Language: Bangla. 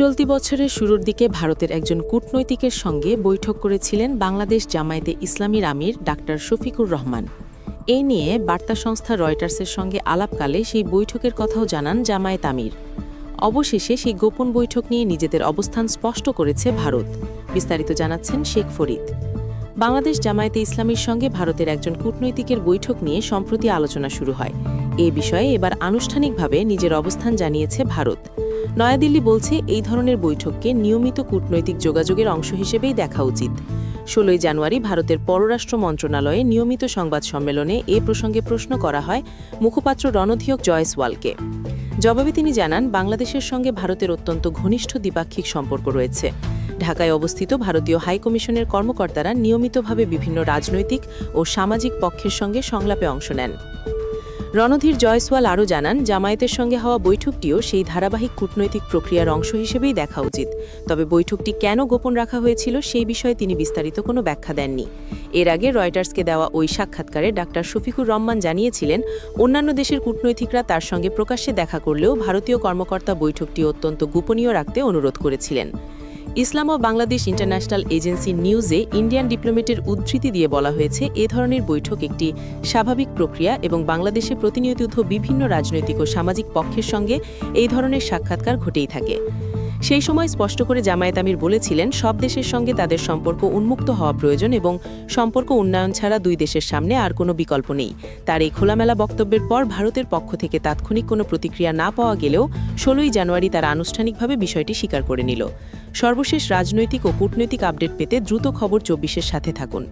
চলতি বছরের শুরুর দিকে ভারতের একজন কূটনৈতিকের সঙ্গে বৈঠক করেছিলেন বাংলাদেশ জামায়াতে ইসলামীর আমির ডাক্তার শফিকুর রহমান। এ নিয়ে বার্তা সংস্থা রয়টার্সের সঙ্গে আলাপকালে সেই বৈঠকের কথাও জানান জামায়াত আমির। অবশেষে সেই গোপন বৈঠক নিয়ে নিজেদের অবস্থান স্পষ্ট করেছে ভারত, বিস্তারিত জানাচ্ছেন শেখ ফরিদ। বাংলাদেশ জামায়াতে ইসলামীর সঙ্গে ভারতের একজন কূটনৈতিকের বৈঠক নিয়ে সম্প্রতি আলোচনা শুরু হয়। এ বিষয়ে এবার আনুষ্ঠানিকভাবে নিজের অবস্থান জানিয়েছে ভারত। নয়াদিল্লি বলছে, এই ধরনের বৈঠককে নিয়মিত কূটনৈতিক যোগাযোগের অংশ হিসেবেই দেখা উচিত। ষোলোই জানুয়ারি ভারতের পররাষ্ট্র মন্ত্রণালয়ে নিয়মিত সংবাদ সম্মেলনে এ প্রসঙ্গে প্রশ্ন করা হয় মুখপাত্র রণধিয়ক জয়সওয়ালকে। জবাবে তিনি জানান, বাংলাদেশের সঙ্গে ভারতের অত্যন্ত ঘনিষ্ঠ দ্বিপাক্ষিক সম্পর্ক রয়েছে। ঢাকায় অবস্থিত ভারতীয় হাইকমিশনের কর্মকর্তারা নিয়মিতভাবে বিভিন্ন রাজনৈতিক ও সামাজিক পক্ষের সঙ্গে সংলাপে অংশ নেন। রণধীর জয়সওয়াল আরও জানান, জামায়াতের সঙ্গে হওয়া বৈঠকটিও সেই ধারাবাহিক কূটনৈতিক প্রক্রিয়ার অংশ হিসেবেই দেখা উচিত। তবে বৈঠকটি কেন গোপন রাখা হয়েছিল সেই বিষয়ে তিনি বিস্তারিত কোনো ব্যাখ্যা দেননি। এর আগে রয়টার্সকে দেওয়া ওই সাক্ষাৎকারে ডাক্তার শফিকুর রহমান জানিয়েছিলেন, অন্যান্য দেশের কূটনৈতিকরা তার সঙ্গে প্রকাশ্যে দেখা করলেও ভারতীয় কর্মকর্তা বৈঠকটি অত্যন্ত গোপনীয় রাখতে অনুরোধ করেছিলেন। ইসলাম ও বাংলাদেশ ইন্টারন্যাশনাল এজেন্সি নিউজে ইন্ডিয়ান ডিপ্লোমেটের উদ্ধৃতি দিয়ে বলা হয়েছে, এ ধরনের বৈঠক একটি স্বাভাবিক প্রক্রিয়া এবং বাংলাদেশে প্রতিনিয়ত বিভিন্ন রাজনৈতিক ও সামাজিক পক্ষের সঙ্গে এই ধরনের সাক্ষাৎকার ঘটেই থাকে। সেই সময় স্পষ্ট করে জামায়াত আমির বলেছিলেন, সব দেশের সঙ্গে তাদের সম্পর্ক উন্মুক্ত হওয়া প্রয়োজন এবং সম্পর্ক উন্নয়ন ছাড়া দুই দেশের সামনে আর কোনো বিকল্প নেই। তার এই খোলামেলা বক্তব্যের পর ভারতের পক্ষ থেকে তাৎক্ষণিক কোনো প্রতিক্রিয়া না পাওয়া গেলেও ষোলোই জানুয়ারি তারা আনুষ্ঠানিকভাবে বিষয়টি স্বীকার করে নিল। সর্বশেষ রাজনৈতিক ও কূটনৈতিক আপডেট পেতে দ্রুত খবর চব্বিশের সাথে থাকুন।